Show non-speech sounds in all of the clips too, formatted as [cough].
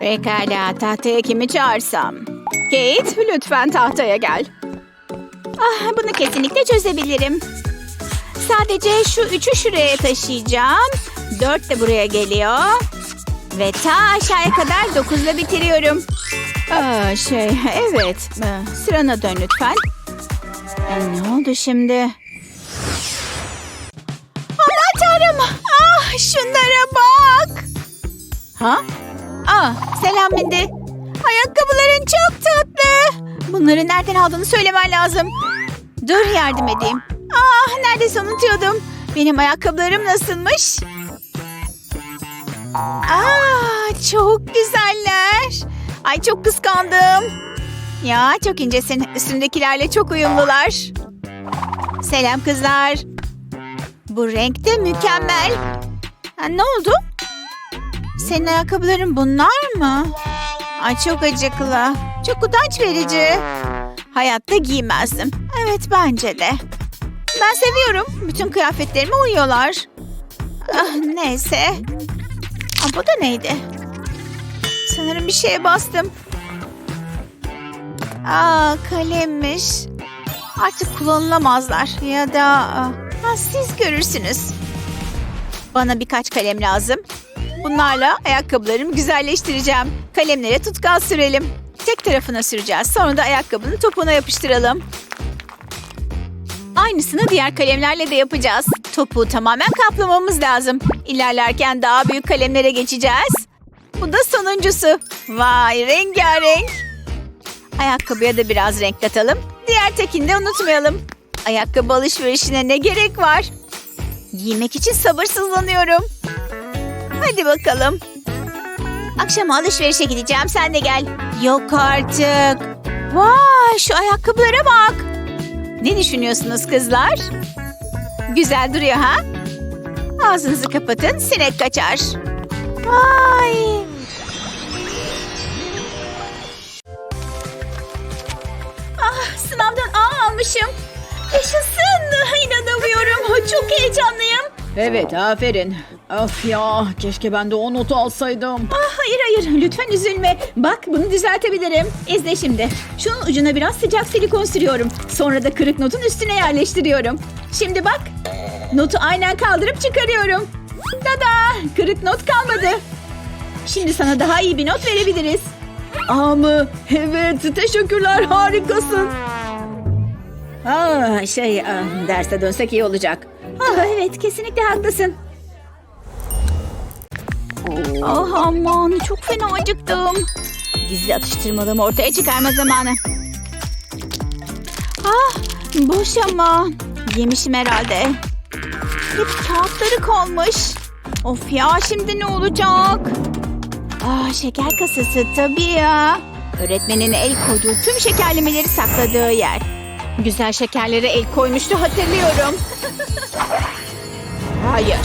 Pekala tahtaya kimi çağırsam? Kate lütfen tahtaya gel. Ah, bunu kesinlikle çözebilirim. Sadece şu üçü şuraya taşıyacağım. Dört de buraya geliyor. Ve ta aşağıya kadar dokuzla bitiriyorum. Aa, şey evet Ee, sırana dön lütfen. Ee, ne oldu şimdi? Aman tanrım. Ah şunlara bak. Ha? Aa, selam Mindy. Ayakkabıların çok tatlı. Bunları nereden aldığını söylemen lazım. Dur yardım edeyim. Ah neredeyse unutuyordum. Benim ayakkabılarım nasılmış? Aa, çok güzeller. Ay çok kıskandım. Ya çok incesin. Üstündekilerle çok uyumlular. Selam kızlar. Bu renk de mükemmel. Ha, ne oldu? Senin ayakkabıların bunlar mı? Ay çok acıklı. Çok utanç verici. Hayatta giymezdim. Evet bence de. Ben seviyorum. Bütün kıyafetlerime uyuyorlar. Ah, neyse. Aa, bu da neydi? Sanırım bir şeye bastım. Aa kalemmiş. Artık kullanılamazlar. Ya da ha, siz görürsünüz. Bana birkaç kalem lazım. Bunlarla ayakkabılarımı güzelleştireceğim. Kalemlere tutkal sürelim. Tek tarafına süreceğiz. Sonra da ayakkabının topuğuna yapıştıralım. Aynısını diğer kalemlerle de yapacağız. Topuğu tamamen kaplamamız lazım. İlerlerken daha büyük kalemlere geçeceğiz. Bu da sonuncusu. Vay rengarenk. Ayakkabıya da biraz renk katalım. Diğer tekini de unutmayalım. Ayakkabı alışverişine ne gerek var? Giymek için sabırsızlanıyorum. Hadi bakalım. Akşam alışverişe gideceğim sen de gel. Yok artık. Vay şu ayakkabılara bak. Ne düşünüyorsunuz kızlar? Güzel duruyor ha? Ağzınızı kapatın sinek kaçar. Vay. Ah sınavdan A almışım. Yaşasın. İnanamıyorum. Evet aferin. Of ya keşke ben de o notu alsaydım. Ah, hayır hayır lütfen üzülme. Bak bunu düzeltebilirim. İzle şimdi. Şunun ucuna biraz sıcak silikon sürüyorum. Sonra da kırık notun üstüne yerleştiriyorum. Şimdi bak. Notu aynen kaldırıp çıkarıyorum. Tada! Kırık not kalmadı. Şimdi sana daha iyi bir not verebiliriz. Aa mı? Evet teşekkürler harikasın. Aa, şey ah, derse dönsek iyi olacak. Ah, evet kesinlikle haklısın. Ah aman çok fena acıktım. Gizli atıştırmalığımı ortaya çıkarma zamanı. Ah boş ama. Yemişim herhalde. Hep kağıtları kalmış. Of ya şimdi ne olacak? Ah şeker kasası tabii ya. Öğretmenin el koyduğu tüm şekerlemeleri sakladığı yer. Güzel şekerlere el koymuştu hatırlıyorum. [laughs] Hayır.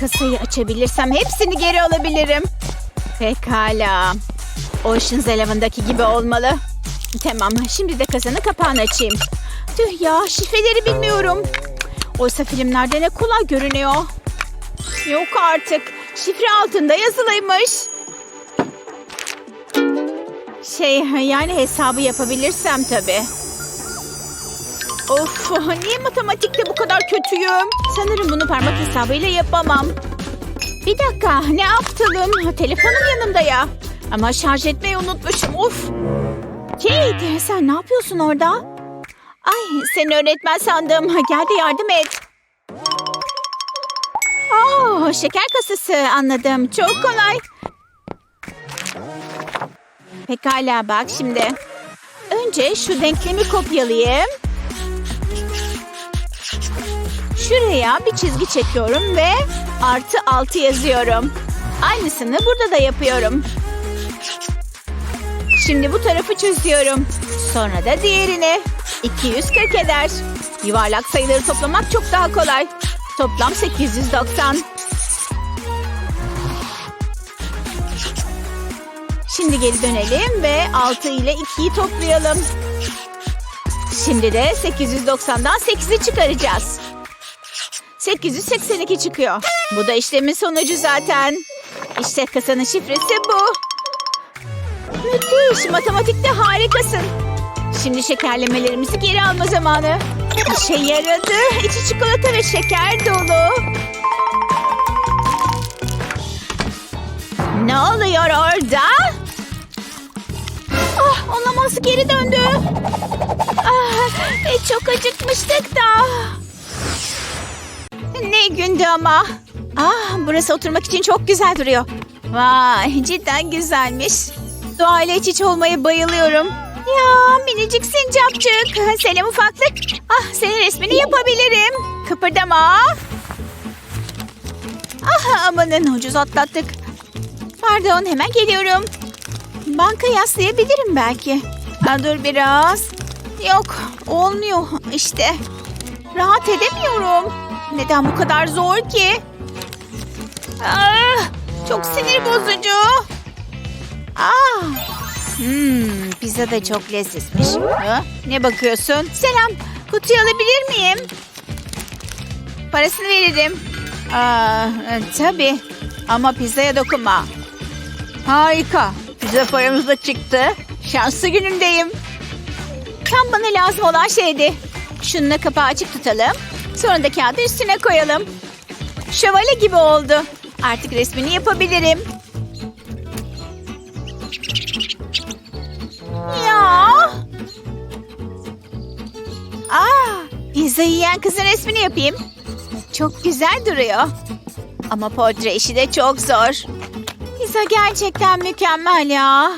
Kasayı açabilirsem hepsini geri alabilirim. Pekala. Ocean's Eleven'daki gibi olmalı. Tamam, şimdi de kasanın kapağını açayım. Tüh ya, şifreleri bilmiyorum. Oysa filmlerde ne kolay görünüyor. Yok artık. Şifre altında yazılıymış. Şey [laughs] yani hesabı yapabilirsem tabii. Of [laughs] niye matematikte bu kadar kötüyüm? Sanırım bunu parmak hesabıyla yapamam. Bir dakika ne yaptım? Telefonum yanımda ya. Ama şarj etmeyi unutmuşum of. Kate sen ne yapıyorsun orada? Ay seni öğretmen sandım. Gel de yardım et. Oo, şeker kasası anladım. Çok kolay. Pekala bak şimdi. Önce şu denklemi kopyalayayım. Şuraya bir çizgi çekiyorum ve artı altı yazıyorum. Aynısını burada da yapıyorum. Şimdi bu tarafı çözüyorum. Sonra da diğerini. 240 eder. Yuvarlak sayıları toplamak çok daha kolay. Toplam 890. Şimdi geri dönelim ve 6 ile 2'yi toplayalım. Şimdi de 890'dan 8'i çıkaracağız. 882 çıkıyor. Bu da işlemin sonucu zaten. İşte kasanın şifresi bu. Müthiş. Matematikte harikasın. Şimdi şekerlemelerimizi geri alma zamanı. İşe yaradı. İçi çikolata ve şeker dolu. Ne oluyor orada? Olamaz geri döndü. Ah, çok acıkmıştık da. Ne gündü ama. Ah, burası oturmak için çok güzel duruyor. Vay, cidden güzelmiş. Doğayla iç içe olmaya bayılıyorum. Ya minicik sincapçık. Selam ufaklık. Ah, senin resmini yapabilirim. Kıpırdama. Ah, amanın ucuz atlattık. Pardon, hemen geliyorum. Banka yaslayabilirim belki. Ha, dur biraz. Yok, olmuyor işte. Rahat edemiyorum. Neden bu kadar zor ki? Ah, çok sinir bozucu. Ah. Hmm, pizza da çok lezzetmiş. Ne bakıyorsun? Selam, kutuyu alabilir miyim? Parasını veririm. Aa, e, tabii. Ama pizzaya dokunma. Harika. Pizza paramız da çıktı. Şanslı günümdeyim. Tam bana lazım olan şeydi. Şununla kapağı açık tutalım. Sonra da kağıdı üstüne koyalım. Şövalye gibi oldu. Artık resmini yapabilirim. Ya. Aa, pizza yiyen kızın resmini yapayım. Çok güzel duruyor. Ama portre işi de çok zor. Pizza gerçekten mükemmel ya.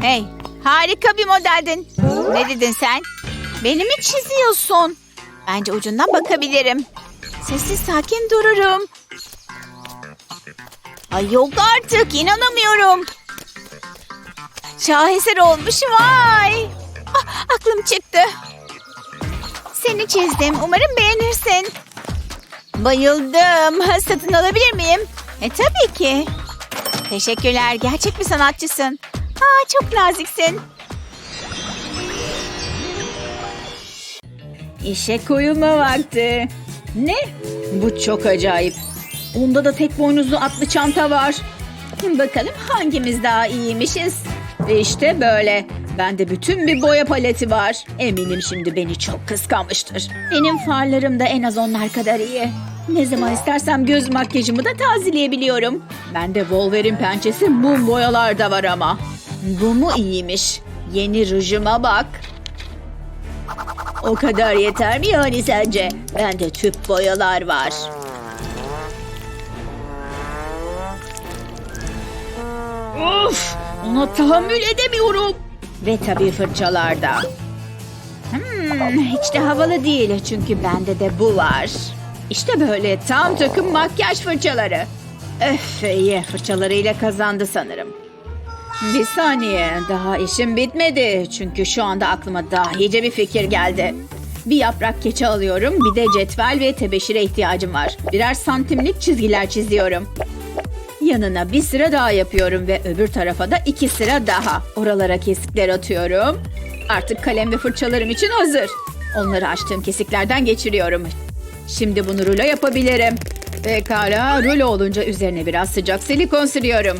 Hey, harika bir modeldin. Ne dedin sen? Beni mi çiziyorsun? Bence ucundan bakabilirim. Sessiz sakin dururum. Ay yok artık inanamıyorum. Şaheser olmuş vay. Ah, aklım çıktı. Seni çizdim. Umarım beğenirsin. Bayıldım. Satın alabilir miyim? E tabii ki. Teşekkürler. Gerçek bir sanatçısın. Aa, çok naziksin. İşe koyulma vakti. Ne? Bu çok acayip. Onda da tek boynuzlu atlı çanta var. Bakalım hangimiz daha iyiymişiz. İşte böyle. Bende bütün bir boya paleti var. Eminim şimdi beni çok kıskanmıştır. Benim farlarım da en az onlar kadar iyi. Ne zaman istersem göz makyajımı da tazeleyebiliyorum. Bende Wolverine pençesi mum boyalar da var ama. Bu mu iyiymiş? Yeni rujuma bak. O kadar yeter mi yani sence? Bende tüp boyalar var. Of! Ona tahammül edemiyorum. Ve tabii fırçalarda. Hmm, hiç de havalı değil çünkü bende de bu var. İşte böyle tam takım makyaj fırçaları. Öf iyi fırçalarıyla kazandı sanırım. Bir saniye daha işim bitmedi. Çünkü şu anda aklıma dahice bir fikir geldi. Bir yaprak keçi alıyorum. Bir de cetvel ve tebeşire ihtiyacım var. Birer santimlik çizgiler çiziyorum. Yanına bir sıra daha yapıyorum ve öbür tarafa da iki sıra daha. Oralara kesikler atıyorum. Artık kalem ve fırçalarım için hazır. Onları açtığım kesiklerden geçiriyorum. Şimdi bunu rulo yapabilirim. Pekala rulo olunca üzerine biraz sıcak silikon sürüyorum.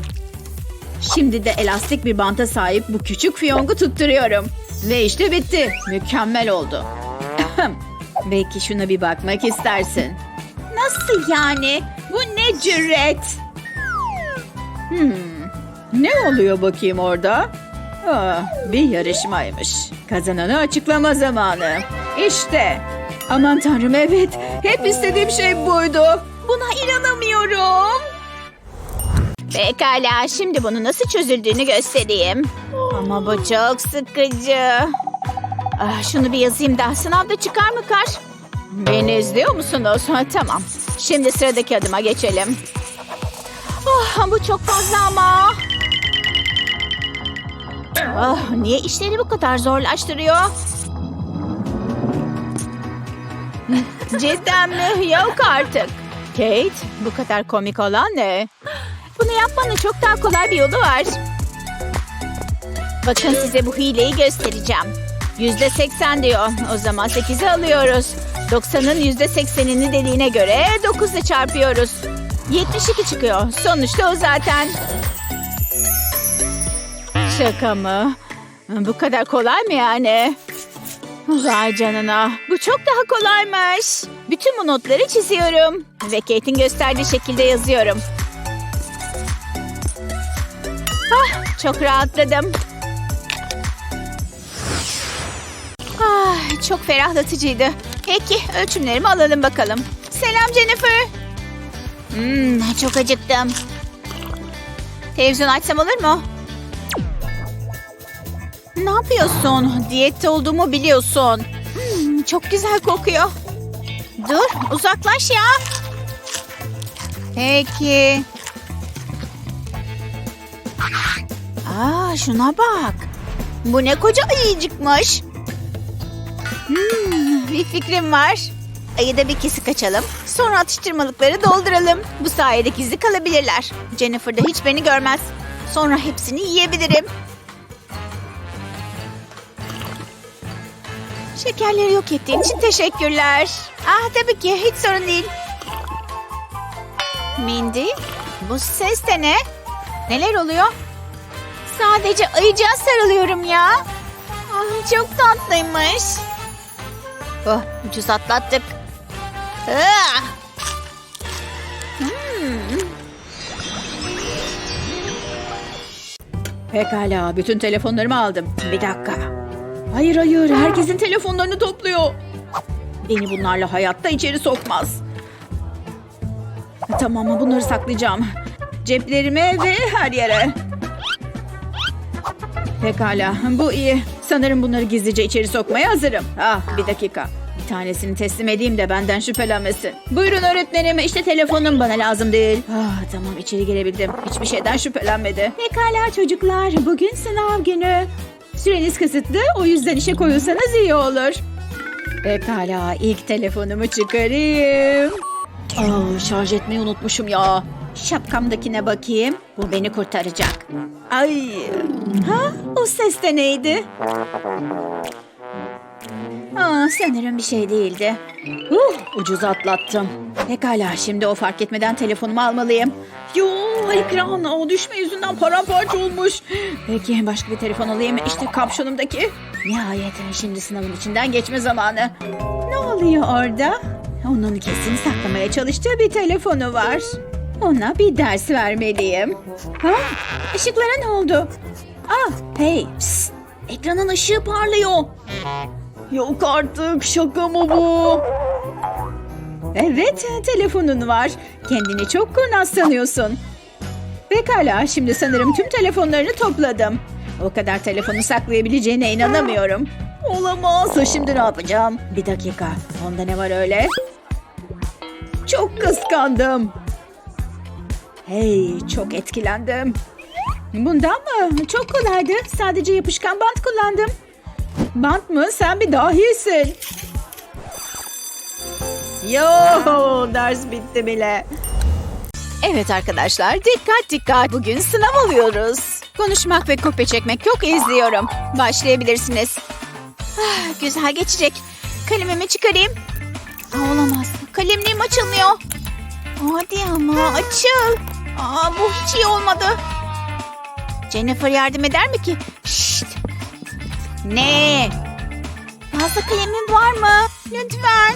Şimdi de elastik bir banta sahip bu küçük fiyongu tutturuyorum. Ve işte bitti. Mükemmel oldu. Belki şuna bir bakmak istersin. Nasıl yani? Bu ne cüret? Hmm. Ne oluyor bakayım orada? Ah, bir yarışmaymış. Kazananı açıklama zamanı. İşte. Aman tanrım evet. Hep istediğim şey buydu. Buna inanamıyorum. Pekala şimdi bunu nasıl çözüldüğünü göstereyim. Ama bu çok sıkıcı. Ah, şunu bir yazayım da sınavda çıkar mı kar? Beni izliyor musunuz? Ha, tamam. Şimdi sıradaki adıma geçelim. Ah, bu çok fazla ama. Ah, niye işleri bu kadar zorlaştırıyor? Cidden mi? Yok artık. Kate, bu kadar komik olan ne? Bunu yapmanın çok daha kolay bir yolu var. Bakın size bu hileyi göstereceğim. Yüzde seksen diyor. O zaman sekizi alıyoruz. 90'ın yüzde seksenini dediğine göre 9 ile çarpıyoruz. 72 çıkıyor. Sonuçta o zaten. Şaka mı? Bu kadar kolay mı yani? Vay canına. Bu çok daha kolaymış. Bütün bu notları çiziyorum. Ve Kate'in gösterdiği şekilde yazıyorum. Ah, çok rahatladım. Ah, çok ferahlatıcıydı. Peki, ölçümlerimi alalım bakalım. Selam Jennifer. Hmm, çok acıktım. Televizyon açsam olur mu? Ne yapıyorsun? Diyette olduğumu biliyorsun. Hmm, çok güzel kokuyor. Dur, uzaklaş ya. Peki. Aa, şuna bak. Bu ne koca ayıcıkmış. Hmm, bir fikrim var. Ayıda bir kesik açalım. Sonra atıştırmalıkları dolduralım. Bu sayede gizli kalabilirler. Jennifer da hiç beni görmez. Sonra hepsini yiyebilirim. Şekerleri yok ettiğin için teşekkürler. Ah tabii ki hiç sorun değil. Mindy, bu ses de ne? Neler oluyor? Sadece ayıcığa sarılıyorum ya. Ah, çok tatlıymış. Oh, ucuz atlattık. Ah! Pekala, bütün telefonlarımı aldım. Bir dakika. Hayır hayır, herkesin telefonlarını topluyor. Beni bunlarla hayatta içeri sokmaz. Tamam, bunları saklayacağım. Ceplerime ve her yere. Pekala, bu iyi. Sanırım bunları gizlice içeri sokmaya hazırım. Ah, bir dakika. Bir tanesini teslim edeyim de benden şüphelenmesin. Buyurun öğretmenim, işte telefonum bana lazım değil. Ah, tamam içeri girebildim. Hiçbir şeyden şüphelenmedi. Pekala çocuklar, bugün sınav günü. Süreniz kısıtlı, o yüzden işe koyulsanız iyi olur. Pekala, ilk telefonumu çıkarayım. Aa, şarj etmeyi unutmuşum ya. Şapkamdakine bakayım. Bu beni kurtaracak. Ay. Ha? O ses de neydi? Aa, sanırım bir şey değildi. Uh, ucuz atlattım. Pekala şimdi o fark etmeden telefonumu almalıyım. Yo ekran o düşme yüzünden paramparça olmuş. Peki başka bir telefon alayım. İşte kapşonumdaki. Nihayet şimdi sınavın içinden geçme zamanı. Ne oluyor orada? Onun kesin saklamaya çalıştığı bir telefonu var. Ona bir ders vermeliyim. Ha? Işıklara ne oldu? Ah, hey, psst. Ekranın ışığı parlıyor. Yok artık, şaka mı bu? Evet, telefonun var. Kendini çok kurnaz sanıyorsun. Pekala, şimdi sanırım tüm telefonlarını topladım. O kadar telefonu saklayabileceğine inanamıyorum. Olamaz, şimdi ne yapacağım? Bir dakika, onda ne var öyle? Çok kıskandım. Hey, çok etkilendim. Bundan mı? Çok kolaydı. Sadece yapışkan bant kullandım. Bant mı? Sen bir dahisin. Yo, ders bitti bile. Evet arkadaşlar dikkat dikkat. Bugün sınav alıyoruz. Konuşmak ve kopya çekmek yok izliyorum. Başlayabilirsiniz. Ah, güzel geçecek. Kalemimi çıkarayım. Aa, olamaz. Kalemliğim açılmıyor. Hadi ama açıl. Aa, bu hiç iyi olmadı. Jennifer yardım eder mi ki? Şşt. Ne? Fazla kalemin var mı? Lütfen.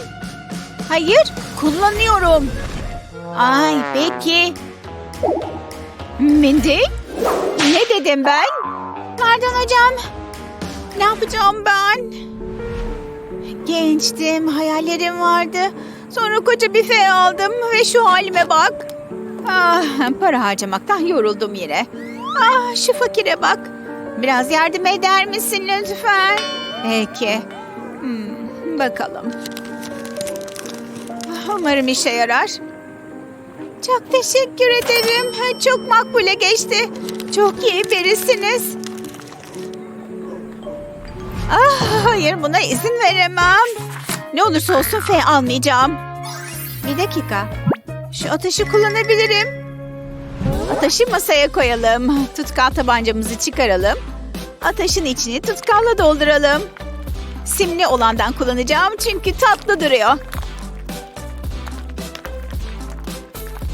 Hayır, kullanıyorum. Ay peki. Mindy? Ne dedim ben? Pardon hocam. Ne yapacağım ben? Gençtim, hayallerim vardı. Sonra koca büfe aldım ve şu halime bak. Ah, para harcamaktan yoruldum yine. Ah, şu fakire bak. Biraz yardım eder misin lütfen? Peki. Hmm, bakalım. Umarım işe yarar. Çok teşekkür ederim. Çok makbule geçti. Çok iyi birisiniz. Ah, hayır buna izin veremem. Ne olursa olsun F almayacağım. Bir dakika. Şu ateşi kullanabilirim. Ateşi masaya koyalım. Tutkal tabancamızı çıkaralım. Ateşin içini tutkalla dolduralım. Simli olandan kullanacağım çünkü tatlı duruyor.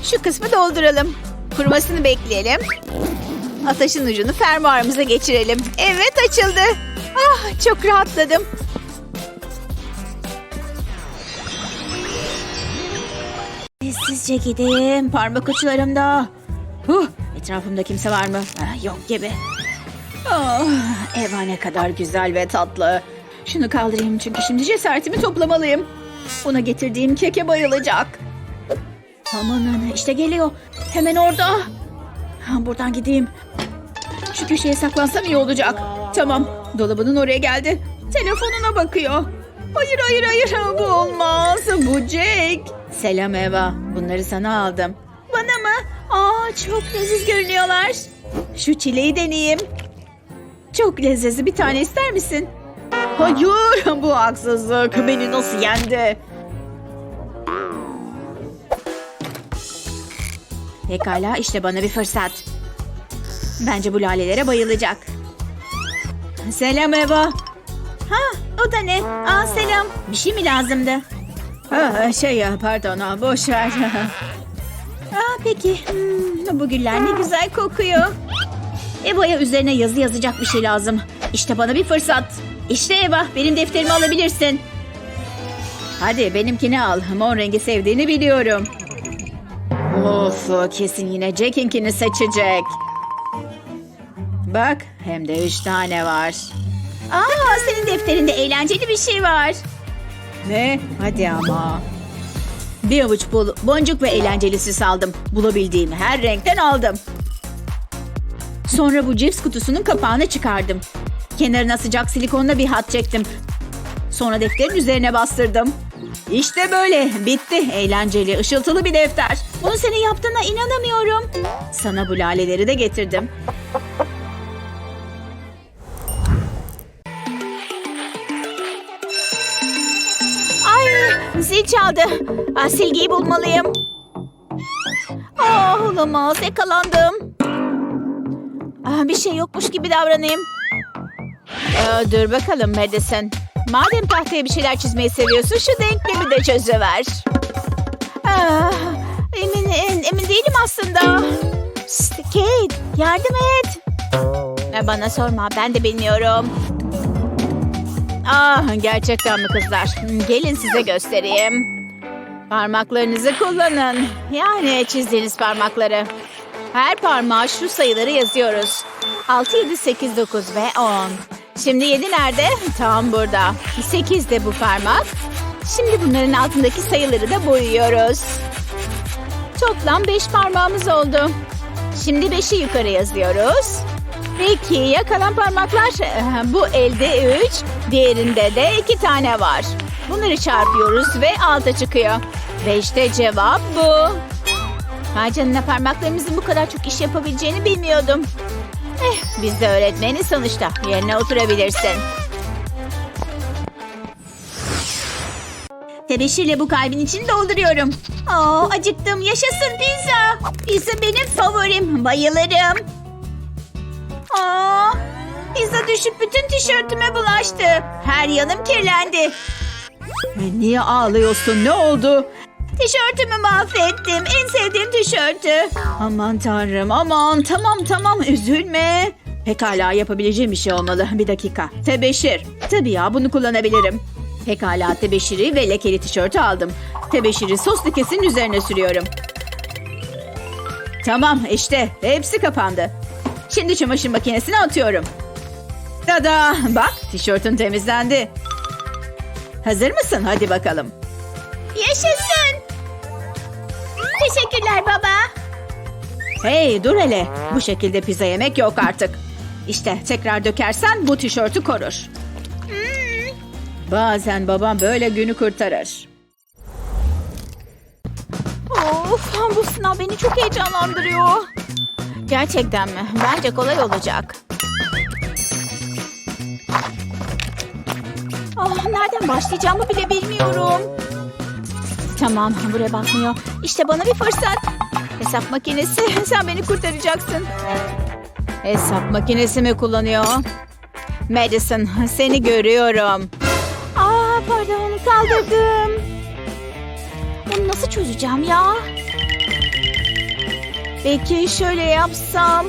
Şu kısmı dolduralım. Kurumasını bekleyelim. Ataşın ucunu fermuarımıza geçirelim. Evet açıldı. Ah çok rahatladım. Sessizce gideyim. Parmak uçlarımda. Huh, etrafımda kimse var mı? Ah, yok gibi. Oh, Eva ne kadar güzel ve tatlı. Şunu kaldırayım çünkü şimdi cesaretimi toplamalıyım. Ona getirdiğim keke bayılacak. Amanın işte geliyor. Hemen orada. Ha, Buradan gideyim. Şu köşeye saklansam iyi olacak. Tamam. Dolabının oraya geldi. Telefonuna bakıyor. Hayır hayır hayır bu olmaz. Bu Jake. Selam Eva. Bunları sana aldım. Çok leziz görünüyorlar. Şu çileği deneyeyim. Çok lezzetli bir tane ister misin? Hayır bu haksızlık. Beni nasıl yendi? Pekala işte bana bir fırsat. Bence bu lalelere bayılacak. Selam Eva. Ha o da ne? Aa selam. Bir şey mi lazımdı? Ha, şey ya pardon boş ver. [laughs] Aa peki. Hmm, bu güller ne güzel kokuyor. Eva'ya üzerine yazı yazacak bir şey lazım. İşte bana bir fırsat. İşte Eva benim defterimi alabilirsin. Hadi benimkini al. Mor rengi sevdiğini biliyorum. Of kesin yine Jack'inkini seçecek. Bak hem de üç tane var. Aa senin defterinde eğlenceli bir şey var. Ne? Hadi ama. Bir avuç bul, boncuk ve eğlenceli süs aldım. Bulabildiğim her renkten aldım. Sonra bu cips kutusunun kapağını çıkardım. Kenarına sıcak silikonla bir hat çektim. Sonra defterin üzerine bastırdım. İşte böyle. Bitti. Eğlenceli, ışıltılı bir defter. Bunu senin yaptığına inanamıyorum. Sana bu laleleri de getirdim. Çaldı. Ah, silgiyi bulmalıyım. Ah olamaz yakalandım. Ah, bir şey yokmuş gibi davranayım. Aa, dur bakalım Madison. Madem tahtaya bir şeyler çizmeyi seviyorsun şu denklemi de çözüver. Ah, emin, emin, değilim aslında. Kate yardım et. Bana sorma ben de bilmiyorum. Ah gerçekten mi kızlar? Gelin size göstereyim. Parmaklarınızı kullanın. Yani çizdiğiniz parmakları. Her parmağa şu sayıları yazıyoruz. 6, 7, 8, 9 ve 10. Şimdi 7 nerede? Tam burada. 8 de bu parmak. Şimdi bunların altındaki sayıları da boyuyoruz. Toplam 5 parmağımız oldu. Şimdi 5'i yukarı yazıyoruz. Peki ya kalan parmaklar? Ee, Bu elde 3, diğerinde de 2 tane var. Bunları çarpıyoruz ve alta çıkıyor. Ve cevap bu. Ha canına parmaklarımızın bu kadar çok iş yapabileceğini bilmiyordum. Eh, biz de öğretmeni sonuçta. Yerine oturabilirsin. Tebeşirle bu kalbin içini dolduruyorum. Aa, acıktım. Yaşasın pizza. Pizza benim favorim. Bayılırım. Aa, pizza düşüp bütün tişörtüme bulaştı. Her yanım kirlendi. Niye ağlıyorsun? Ne oldu? Tişörtümü mahvettim. En sevdiğim tişörtü. Aman tanrım aman tamam tamam üzülme. Pekala yapabileceğim bir şey olmalı. Bir dakika. Tebeşir. Tabii ya bunu kullanabilirim. Pekala tebeşiri ve lekeli tişörtü aldım. Tebeşiri sos lekesinin üzerine sürüyorum. Tamam işte hepsi kapandı. Şimdi çamaşır makinesine atıyorum. Tada bak tişörtün temizlendi. Hazır mısın? Hadi bakalım. Yaşasın. Teşekkürler baba. Hey dur hele. Bu şekilde pizza yemek yok artık. İşte tekrar dökersen bu tişörtü korur. Bazen babam böyle günü kurtarır. Of, bu sınav beni çok heyecanlandırıyor. Gerçekten mi? Bence kolay olacak. Ah, nereden başlayacağımı bile bilmiyorum. Tamam buraya bakmıyor. İşte bana bir fırsat. Hesap makinesi [laughs] sen beni kurtaracaksın. Hesap makinesi mi kullanıyor? Madison seni görüyorum. pardon kaldırdım. Bunu nasıl çözeceğim ya? Peki şöyle yapsam.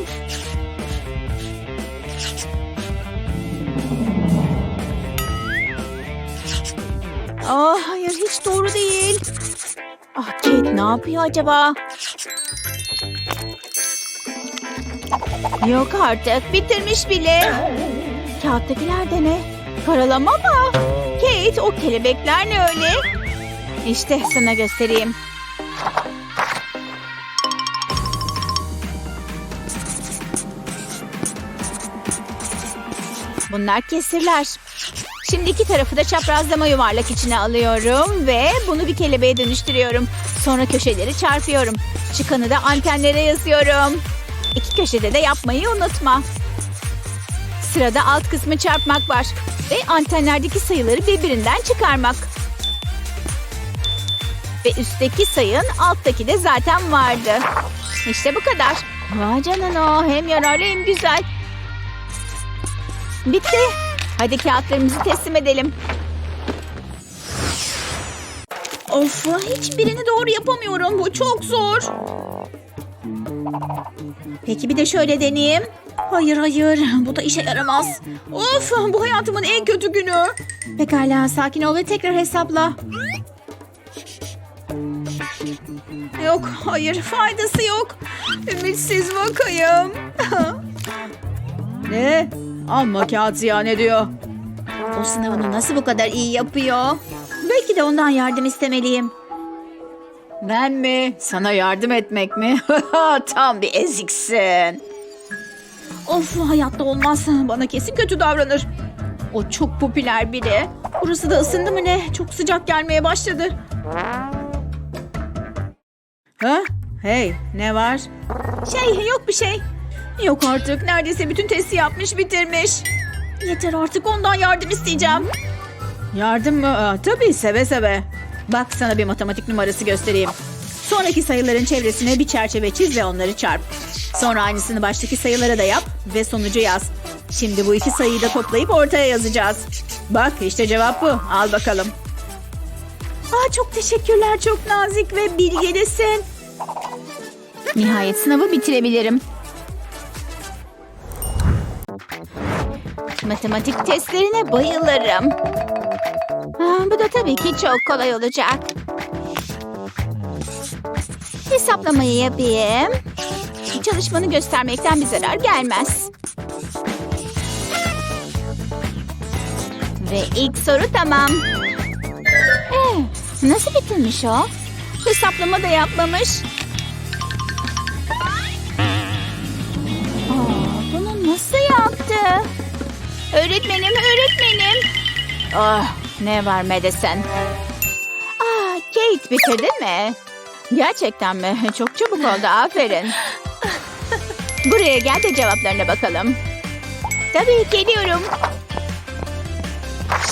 Aa, hayır hiç doğru değil. Ah Kate ne yapıyor acaba? Yok artık bitirmiş bile. Kağıttakiler de ne? Karalama mı? Kate o kelebekler ne öyle? İşte sana göstereyim. Bunlar kesirler. Şimdi iki tarafı da çaprazlama yuvarlak içine alıyorum ve bunu bir kelebeğe dönüştürüyorum. Sonra köşeleri çarpıyorum. Çıkanı da antenlere yazıyorum. İki köşede de yapmayı unutma. Sırada alt kısmı çarpmak var ve antenlerdeki sayıları birbirinden çıkarmak. Ve üstteki sayın alttaki de zaten vardı. İşte bu kadar. Vay canına hem yararlı hem güzel. Bitti. Hadi kağıtlarımızı teslim edelim. Of hiçbirini doğru yapamıyorum. Bu çok zor. Peki bir de şöyle deneyeyim. Hayır hayır bu da işe yaramaz. Of bu hayatımın en kötü günü. Pekala sakin ol ve tekrar hesapla. Yok hayır faydası yok. Ümitsiz vakayım. [laughs] ne? Amma kağıt ziyan ediyor. O sınavını nasıl bu kadar iyi yapıyor? Belki de ondan yardım istemeliyim. Ben mi? Sana yardım etmek mi? [laughs] Tam bir eziksin. Of hayatta olmaz. Bana kesin kötü davranır. O çok popüler biri. Burası da ısındı mı ne? Çok sıcak gelmeye başladı. Ha? Hey, ne var? Şey, yok bir şey. Yok artık. Neredeyse bütün testi yapmış, bitirmiş. Yeter artık ondan yardım isteyeceğim. Yardım mı? Aa, tabii seve seve. Bak sana bir matematik numarası göstereyim. Sonraki sayıların çevresine bir çerçeve çiz ve onları çarp. Sonra aynısını baştaki sayılara da yap ve sonucu yaz. Şimdi bu iki sayıyı da toplayıp ortaya yazacağız. Bak işte cevap bu. Al bakalım. Aa, çok teşekkürler. Çok nazik ve bilgelisin. Nihayet sınavı bitirebilirim. Matematik testlerine bayılırım. Aa, bu da tabii ki çok kolay olacak. Hesaplamayı yapayım. Çalışmanı göstermekten bir zarar gelmez. Ve ilk soru tamam. Ee, nasıl bitirmiş o? Hesaplama da yapmamış. Öğretmenim, öğretmenim. Ah, ne var Madison? Ah, Kate bitirdin mi? Gerçekten mi? [laughs] Çok çabuk oldu, aferin. Buraya gel de cevaplarına bakalım. Tabii geliyorum.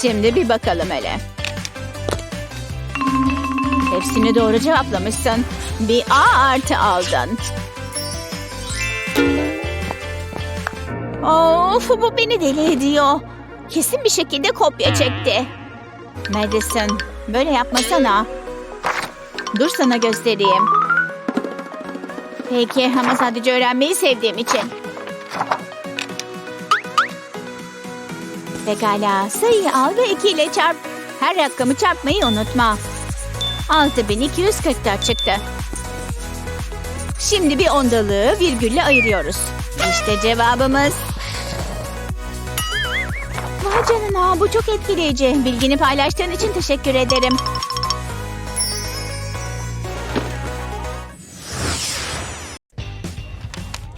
Şimdi bir bakalım hele. Hepsini doğru cevaplamışsın. Bir A artı aldın. Of bu beni deli ediyor. Kesin bir şekilde kopya çekti. Madison böyle yapmasana. Dur sana göstereyim. Peki ama sadece öğrenmeyi sevdiğim için. Pekala sayıyı al ve 2 ile çarp. Her rakamı çarpmayı unutma. 6244 çıktı. Şimdi bir ondalığı virgülle ayırıyoruz. İşte cevabımız. Vay canına bu çok etkileyici. Bilgini paylaştığın için teşekkür ederim.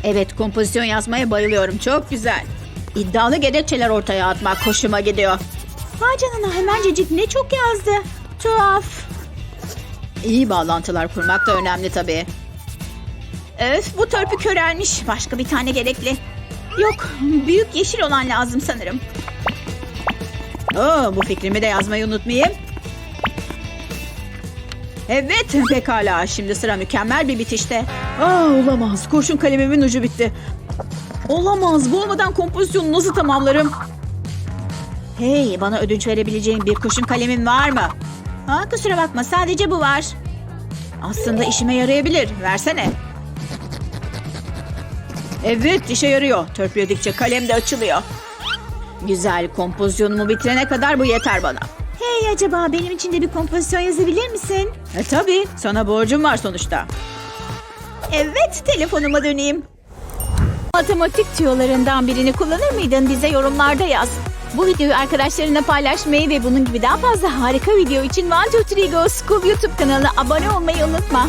Evet kompozisyon yazmaya bayılıyorum. Çok güzel. İddialı gerekçeler ortaya atmak hoşuma gidiyor. Vay canına hemencecik ne çok yazdı. Tuhaf. İyi bağlantılar kurmak da önemli tabii. Öf bu törpü körelmiş. Başka bir tane gerekli. Yok büyük yeşil olan lazım sanırım. Oo, bu fikrimi de yazmayı unutmayayım. Evet pekala şimdi sıra mükemmel bir bitişte. Aa, olamaz kurşun kalemimin ucu bitti. Olamaz bu olmadan kompozisyonu nasıl tamamlarım? Hey bana ödünç verebileceğin bir kurşun kalemin var mı? Ha, kusura bakma sadece bu var. Aslında işime yarayabilir. Versene. Evet işe yarıyor. Törpüledikçe kalem de açılıyor. Güzel kompozisyonumu bitirene kadar bu yeter bana. Hey acaba benim için de bir kompozisyon yazabilir misin? E tabii sana borcum var sonuçta. Evet telefonuma döneyim. Matematik tüyolarından birini kullanır mıydın? Bize yorumlarda yaz. Bu videoyu arkadaşlarına paylaşmayı ve bunun gibi daha fazla harika video için One Two Three Go School YouTube kanalına abone olmayı unutma.